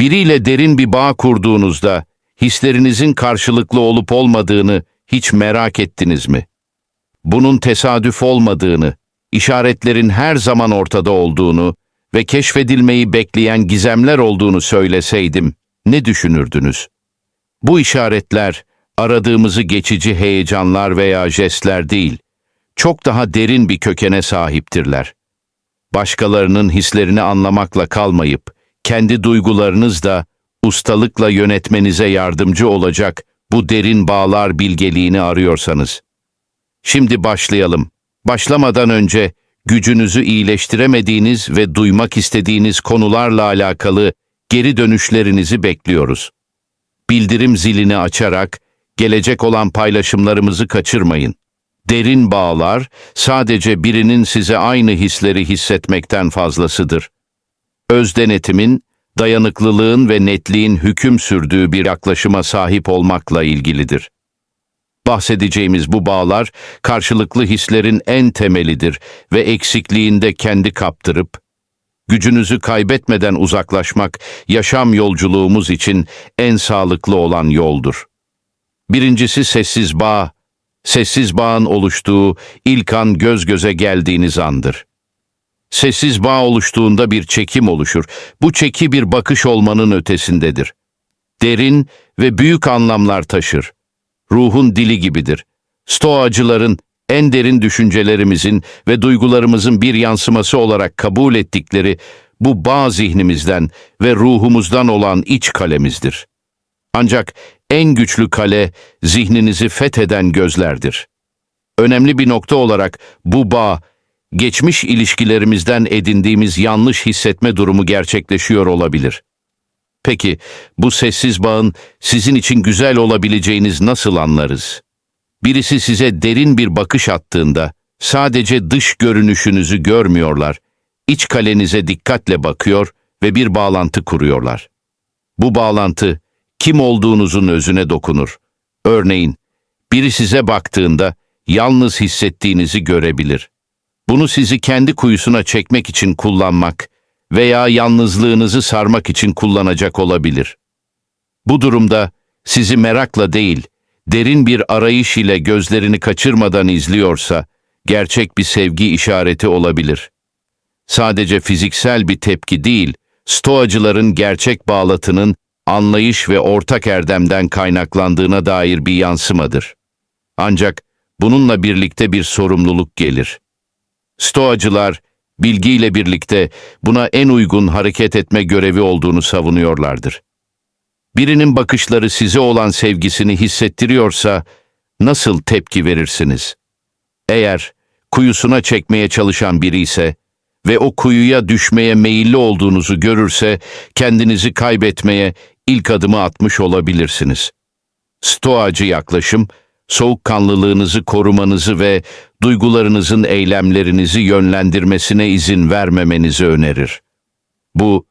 Biriyle derin bir bağ kurduğunuzda hislerinizin karşılıklı olup olmadığını hiç merak ettiniz mi? Bunun tesadüf olmadığını, işaretlerin her zaman ortada olduğunu ve keşfedilmeyi bekleyen gizemler olduğunu söyleseydim ne düşünürdünüz? Bu işaretler aradığımızı geçici heyecanlar veya jestler değil, çok daha derin bir kökene sahiptirler. Başkalarının hislerini anlamakla kalmayıp, kendi duygularınız da ustalıkla yönetmenize yardımcı olacak bu derin bağlar bilgeliğini arıyorsanız. Şimdi başlayalım. Başlamadan önce gücünüzü iyileştiremediğiniz ve duymak istediğiniz konularla alakalı geri dönüşlerinizi bekliyoruz. Bildirim zilini açarak gelecek olan paylaşımlarımızı kaçırmayın. Derin bağlar sadece birinin size aynı hisleri hissetmekten fazlasıdır. Öz denetimin, dayanıklılığın ve netliğin hüküm sürdüğü bir yaklaşıma sahip olmakla ilgilidir. Bahsedeceğimiz bu bağlar karşılıklı hislerin en temelidir ve eksikliğinde kendi kaptırıp, gücünüzü kaybetmeden uzaklaşmak yaşam yolculuğumuz için en sağlıklı olan yoldur. Birincisi sessiz bağ, sessiz bağın oluştuğu ilk an göz göze geldiğiniz andır. Sessiz bağ oluştuğunda bir çekim oluşur. Bu çeki bir bakış olmanın ötesindedir. Derin ve büyük anlamlar taşır. Ruhun dili gibidir. Stoacıların en derin düşüncelerimizin ve duygularımızın bir yansıması olarak kabul ettikleri bu bağ zihnimizden ve ruhumuzdan olan iç kalemizdir. Ancak en güçlü kale zihninizi fetheden gözlerdir. Önemli bir nokta olarak bu bağ, geçmiş ilişkilerimizden edindiğimiz yanlış hissetme durumu gerçekleşiyor olabilir. Peki bu sessiz bağın sizin için güzel olabileceğiniz nasıl anlarız? Birisi size derin bir bakış attığında sadece dış görünüşünüzü görmüyorlar, iç kalenize dikkatle bakıyor ve bir bağlantı kuruyorlar. Bu bağlantı kim olduğunuzun özüne dokunur. Örneğin, biri size baktığında yalnız hissettiğinizi görebilir. Bunu sizi kendi kuyusuna çekmek için kullanmak veya yalnızlığınızı sarmak için kullanacak olabilir. Bu durumda sizi merakla değil, derin bir arayış ile gözlerini kaçırmadan izliyorsa, gerçek bir sevgi işareti olabilir. Sadece fiziksel bir tepki değil, stoacıların gerçek bağlatının anlayış ve ortak erdemden kaynaklandığına dair bir yansımadır. Ancak bununla birlikte bir sorumluluk gelir. Stoacılar, bilgiyle birlikte buna en uygun hareket etme görevi olduğunu savunuyorlardır. Birinin bakışları size olan sevgisini hissettiriyorsa nasıl tepki verirsiniz? Eğer kuyusuna çekmeye çalışan biri ise ve o kuyuya düşmeye meyilli olduğunuzu görürse kendinizi kaybetmeye ilk adımı atmış olabilirsiniz. Stoacı yaklaşım, soğukkanlılığınızı korumanızı ve duygularınızın eylemlerinizi yönlendirmesine izin vermemenizi önerir. Bu,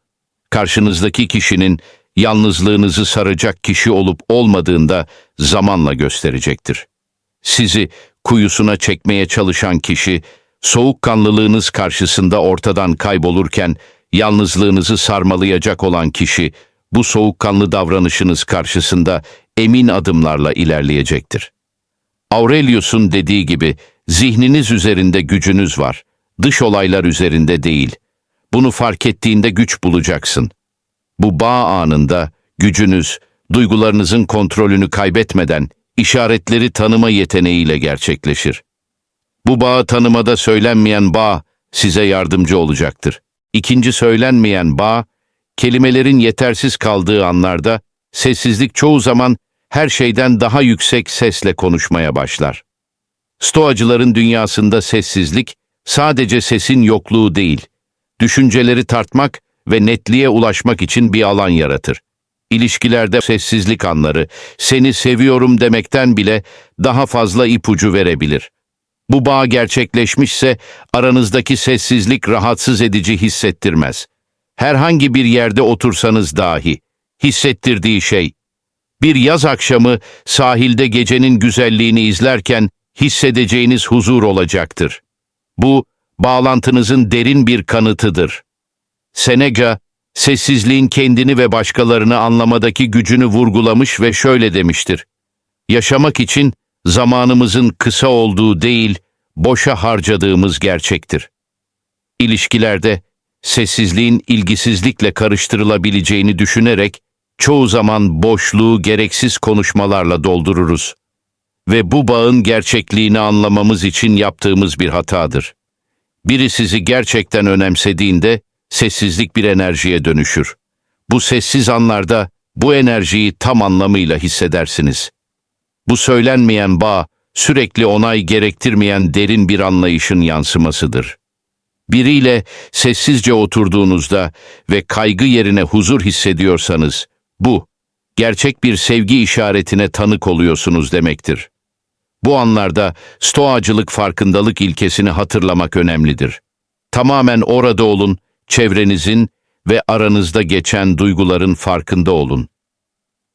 karşınızdaki kişinin yalnızlığınızı saracak kişi olup olmadığında zamanla gösterecektir. Sizi kuyusuna çekmeye çalışan kişi, soğukkanlılığınız karşısında ortadan kaybolurken, yalnızlığınızı sarmalayacak olan kişi, bu soğukkanlı davranışınız karşısında emin adımlarla ilerleyecektir. Aurelius'un dediği gibi, zihniniz üzerinde gücünüz var, dış olaylar üzerinde değil. Bunu fark ettiğinde güç bulacaksın. Bu bağ anında gücünüz, duygularınızın kontrolünü kaybetmeden işaretleri tanıma yeteneğiyle gerçekleşir. Bu bağı tanımada söylenmeyen bağ size yardımcı olacaktır. İkinci söylenmeyen bağ, kelimelerin yetersiz kaldığı anlarda sessizlik çoğu zaman her şeyden daha yüksek sesle konuşmaya başlar. Stoacıların dünyasında sessizlik sadece sesin yokluğu değil, düşünceleri tartmak ve netliğe ulaşmak için bir alan yaratır. İlişkilerde sessizlik anları, seni seviyorum demekten bile daha fazla ipucu verebilir. Bu bağ gerçekleşmişse aranızdaki sessizlik rahatsız edici hissettirmez. Herhangi bir yerde otursanız dahi, hissettirdiği şey, bir yaz akşamı sahilde gecenin güzelliğini izlerken hissedeceğiniz huzur olacaktır. Bu, bağlantınızın derin bir kanıtıdır. Seneca, sessizliğin kendini ve başkalarını anlamadaki gücünü vurgulamış ve şöyle demiştir. Yaşamak için zamanımızın kısa olduğu değil, boşa harcadığımız gerçektir. İlişkilerde sessizliğin ilgisizlikle karıştırılabileceğini düşünerek çoğu zaman boşluğu gereksiz konuşmalarla doldururuz. Ve bu bağın gerçekliğini anlamamız için yaptığımız bir hatadır. Biri sizi gerçekten önemsediğinde sessizlik bir enerjiye dönüşür. Bu sessiz anlarda bu enerjiyi tam anlamıyla hissedersiniz. Bu söylenmeyen bağ, sürekli onay gerektirmeyen derin bir anlayışın yansımasıdır. Biriyle sessizce oturduğunuzda ve kaygı yerine huzur hissediyorsanız, bu, gerçek bir sevgi işaretine tanık oluyorsunuz demektir. Bu anlarda stoacılık farkındalık ilkesini hatırlamak önemlidir. Tamamen orada olun, çevrenizin ve aranızda geçen duyguların farkında olun.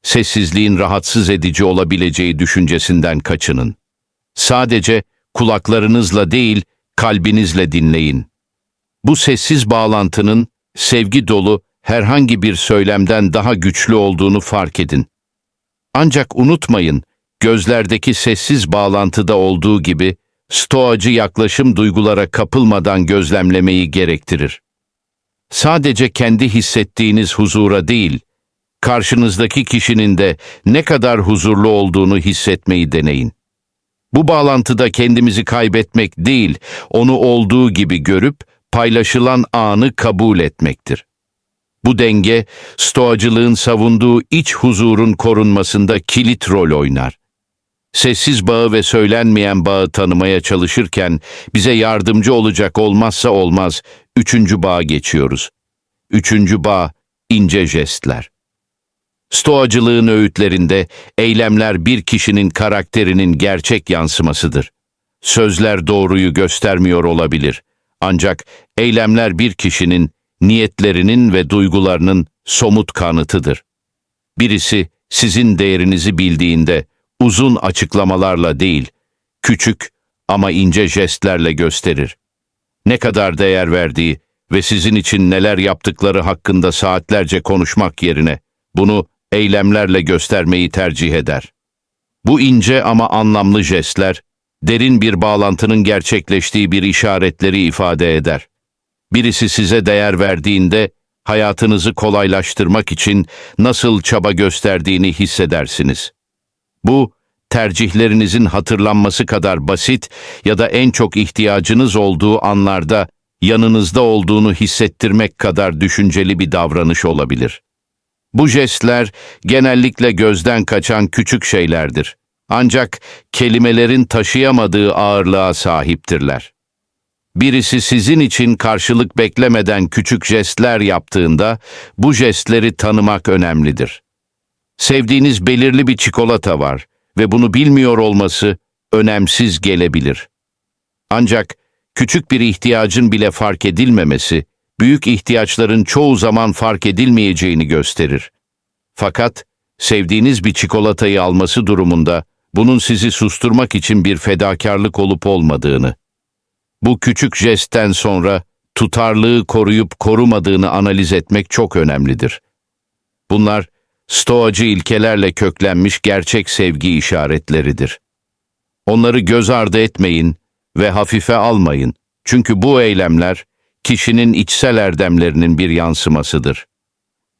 Sessizliğin rahatsız edici olabileceği düşüncesinden kaçının. Sadece kulaklarınızla değil, kalbinizle dinleyin. Bu sessiz bağlantının sevgi dolu herhangi bir söylemden daha güçlü olduğunu fark edin. Ancak unutmayın, gözlerdeki sessiz bağlantıda olduğu gibi stoacı yaklaşım duygulara kapılmadan gözlemlemeyi gerektirir. Sadece kendi hissettiğiniz huzura değil, karşınızdaki kişinin de ne kadar huzurlu olduğunu hissetmeyi deneyin. Bu bağlantıda kendimizi kaybetmek değil, onu olduğu gibi görüp paylaşılan anı kabul etmektir. Bu denge, stoacılığın savunduğu iç huzurun korunmasında kilit rol oynar. Sessiz bağı ve söylenmeyen bağı tanımaya çalışırken bize yardımcı olacak olmazsa olmaz üçüncü bağa geçiyoruz. Üçüncü bağ, ince jestler. Stoacılığın öğütlerinde eylemler bir kişinin karakterinin gerçek yansımasıdır. Sözler doğruyu göstermiyor olabilir. Ancak eylemler bir kişinin niyetlerinin ve duygularının somut kanıtıdır. Birisi sizin değerinizi bildiğinde uzun açıklamalarla değil, küçük ama ince jestlerle gösterir. Ne kadar değer verdiği ve sizin için neler yaptıkları hakkında saatlerce konuşmak yerine bunu eylemlerle göstermeyi tercih eder. Bu ince ama anlamlı jestler, derin bir bağlantının gerçekleştiği bir işaretleri ifade eder. Birisi size değer verdiğinde, hayatınızı kolaylaştırmak için nasıl çaba gösterdiğini hissedersiniz. Bu, tercihlerinizin hatırlanması kadar basit ya da en çok ihtiyacınız olduğu anlarda yanınızda olduğunu hissettirmek kadar düşünceli bir davranış olabilir. Bu jestler genellikle gözden kaçan küçük şeylerdir. Ancak kelimelerin taşıyamadığı ağırlığa sahiptirler. Birisi sizin için karşılık beklemeden küçük jestler yaptığında bu jestleri tanımak önemlidir. Sevdiğiniz belirli bir çikolata var ve bunu bilmiyor olması önemsiz gelebilir. Ancak küçük bir ihtiyacın bile fark edilmemesi, büyük ihtiyaçların çoğu zaman fark edilmeyeceğini gösterir. Fakat sevdiğiniz bir çikolatayı alması durumunda bunun sizi susturmak için bir fedakarlık olup olmadığını, bu küçük jestten sonra tutarlığı koruyup korumadığını analiz etmek çok önemlidir. Bunlar stoacı ilkelerle köklenmiş gerçek sevgi işaretleridir. Onları göz ardı etmeyin ve hafife almayın. Çünkü bu eylemler kişinin içsel erdemlerinin bir yansımasıdır.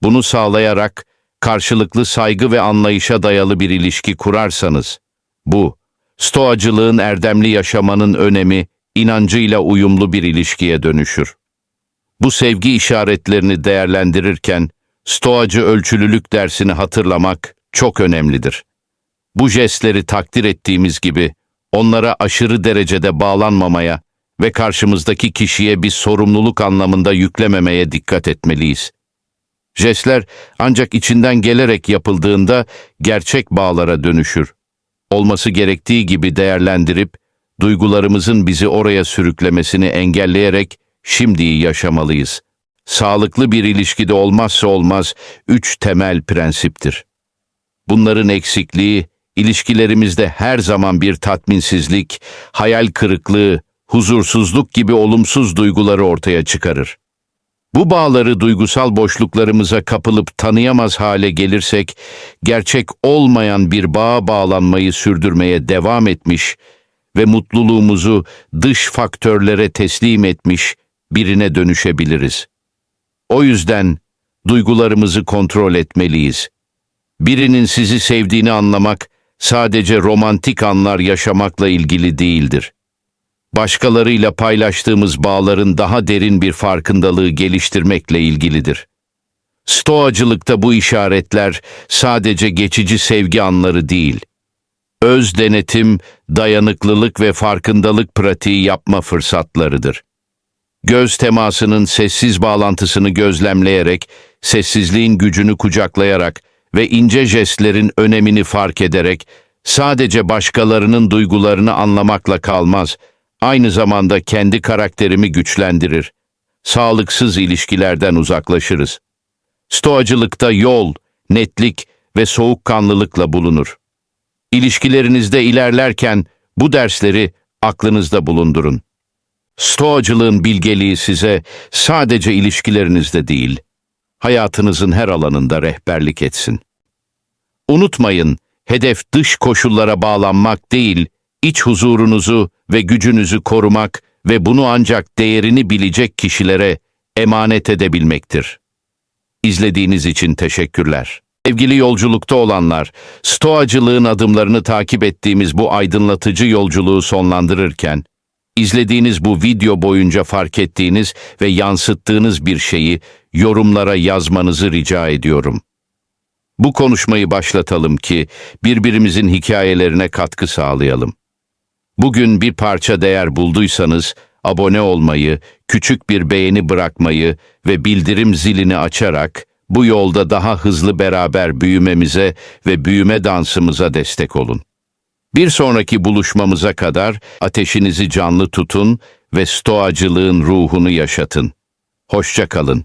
Bunu sağlayarak karşılıklı saygı ve anlayışa dayalı bir ilişki kurarsanız, bu, stoacılığın erdemli yaşamanın önemi, inancıyla uyumlu bir ilişkiye dönüşür. Bu sevgi işaretlerini değerlendirirken, stoacı ölçülülük dersini hatırlamak çok önemlidir. Bu jestleri takdir ettiğimiz gibi, onlara aşırı derecede bağlanmamaya ve karşımızdaki kişiye bir sorumluluk anlamında yüklememeye dikkat etmeliyiz. Jestler ancak içinden gelerek yapıldığında gerçek bağlara dönüşür. Olması gerektiği gibi değerlendirip, duygularımızın bizi oraya sürüklemesini engelleyerek şimdiyi yaşamalıyız. Sağlıklı bir ilişkide olmazsa olmaz üç temel prensiptir. Bunların eksikliği, ilişkilerimizde her zaman bir tatminsizlik, hayal kırıklığı, huzursuzluk gibi olumsuz duyguları ortaya çıkarır. Bu bağları duygusal boşluklarımıza kapılıp tanıyamaz hale gelirsek, gerçek olmayan bir bağa bağlanmayı sürdürmeye devam etmiş ve mutluluğumuzu dış faktörlere teslim etmiş birine dönüşebiliriz. O yüzden duygularımızı kontrol etmeliyiz. Birinin sizi sevdiğini anlamak sadece romantik anlar yaşamakla ilgili değildir. Başkalarıyla paylaştığımız bağların daha derin bir farkındalığı geliştirmekle ilgilidir. Stoacılıkta bu işaretler sadece geçici sevgi anları değil, öz denetim, dayanıklılık ve farkındalık pratiği yapma fırsatlarıdır. Göz temasının sessiz bağlantısını gözlemleyerek, sessizliğin gücünü kucaklayarak ve ince jestlerin önemini fark ederek sadece başkalarının duygularını anlamakla kalmaz, aynı zamanda kendi karakterimi güçlendirir. Sağlıksız ilişkilerden uzaklaşırız. Stoacılıkta yol, netlik ve soğukkanlılıkla bulunur. İlişkilerinizde ilerlerken bu dersleri aklınızda bulundurun. Stoacılığın bilgeliği size sadece ilişkilerinizde değil, hayatınızın her alanında rehberlik etsin. Unutmayın, hedef dış koşullara bağlanmak değil, iç huzurunuzu ve gücünüzü korumak ve bunu ancak değerini bilecek kişilere emanet edebilmektir. İzlediğiniz için teşekkürler. Sevgili yolculukta olanlar, stoacılığın adımlarını takip ettiğimiz bu aydınlatıcı yolculuğu sonlandırırken, izlediğiniz bu video boyunca fark ettiğiniz ve yansıttığınız bir şeyi yorumlara yazmanızı rica ediyorum. Bu konuşmayı başlatalım ki birbirimizin hikayelerine katkı sağlayalım. Bugün bir parça değer bulduysanız abone olmayı, küçük bir beğeni bırakmayı ve bildirim zilini açarak bu yolda daha hızlı beraber büyümemize ve büyüme dansımıza destek olun. Bir sonraki buluşmamıza kadar ateşinizi canlı tutun ve stoacılığın ruhunu yaşatın. Hoşça kalın.